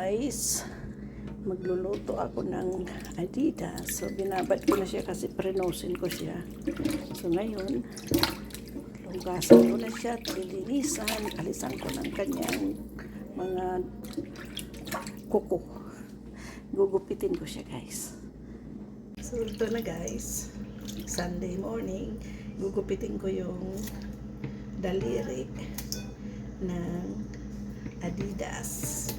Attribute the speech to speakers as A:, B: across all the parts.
A: guys, magluluto ako ng Adidas. So, binabad ko na siya kasi prenosin ko siya. So, ngayon, lugasan ko na siya, lilinisan, alisan ko ng kanyang mga kuko. Gugupitin ko siya guys. So, ito na guys. Sunday morning, gugupitin ko yung daliri ng Adidas.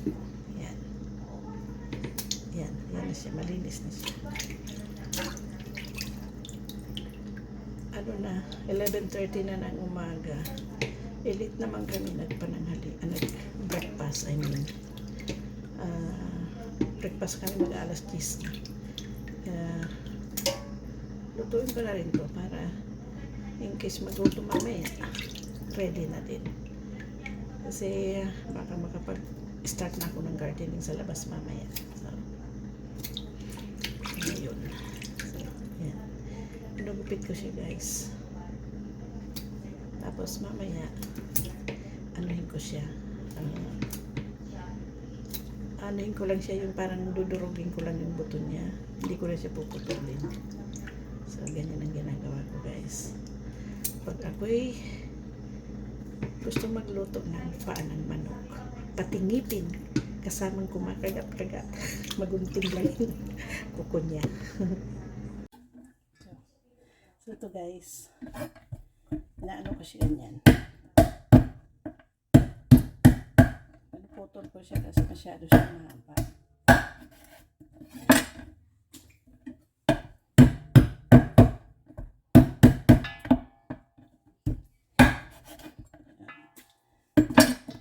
A: Na siya. Malinis na siya. Ano na, 11.30 na ng umaga. Elite naman kami nagpananghali. Ah, nag-breakfast, I mean. Ah, breakfast kami mag alas 10 na. Kaya, lutuin ko na rin to para in case magluto mamaya, ready na din. Kasi baka makapag-start na ako ng gardening sa labas mamaya. So, ngayon. So, yan. Pinagupit ko siya guys. Tapos mamaya, anuhin ko siya. Ah, anuhin ko lang siya yung parang dudurugin ko lang yung buto niya. Hindi ko na siya puputulin. So, ganyan ang ginagawa ko guys. Pag ako'y gusto magluto ng paa ng manok, patingipin, kasamang kumakagat-kagat, magunting lang kuko niya. ito guys, naano ko siya ganyan. Pinuputol ko siya kasi masyado siya mahaba.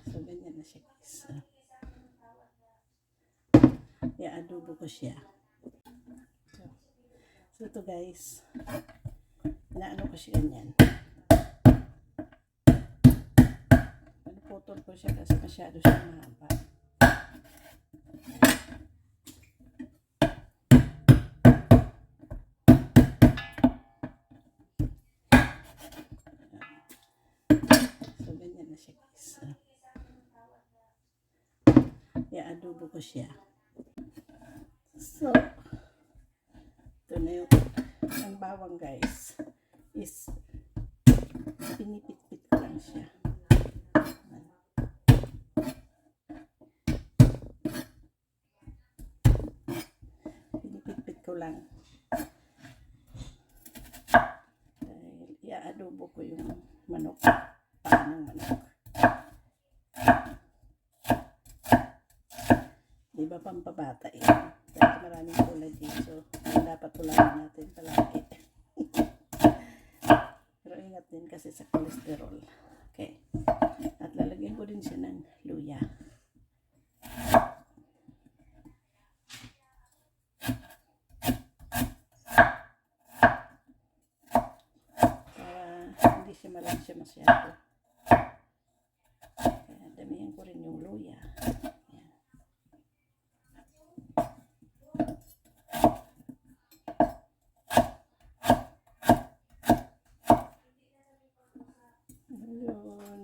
A: So, ganyan na siya guys. I-adobo ko siya. So, so ito guys, inaano ko siya ganyan. Pinuputol ko siya kasi masyado siya mahaba. So, ganyan na siya guys. I-adobo ko siya. So, ito na yung ang bawang guys is pinipit-pit lang siya. Pinipit-pit ko lang. Dahil i-adobo ko yung manok. Paan ng manok. Di ba pampabata eh. Dahil maraming kulay dito. Ang dapat tularan natin palagi. Ingat din kasi sa cholesterol. Okay. At lalagyan ko din siya ng luya. Para hindi siya malansya masyado. Kaya damihan ko rin yung luya. Ayan. Ayun.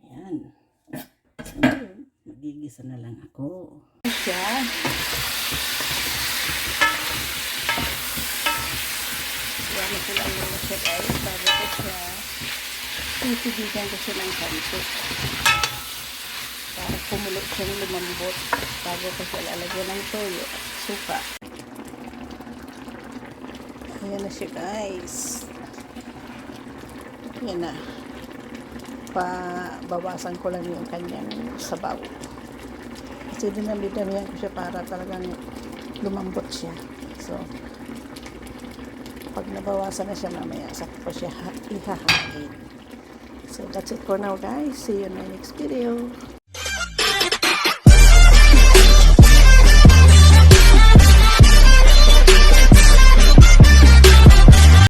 A: Ayan. So, ngayon, magigisa na lang ako. Siya. Yan ko lang muna siya guys. Bago ko siya titigigan ko siya ng kanto. Para kumulo siyang lumambot. Bago ko siya lalagyan ng toyo at suka. Ayan na siya guys. Yan na. Pabawasan ko lang yung kanyang sabaw. Kasi dinamidamihan ko siya para talagang lumambot siya. So, pag nabawasan na siya mamaya, saka ko siya ha- ihahain. So, that's it for now guys. See you in my next video.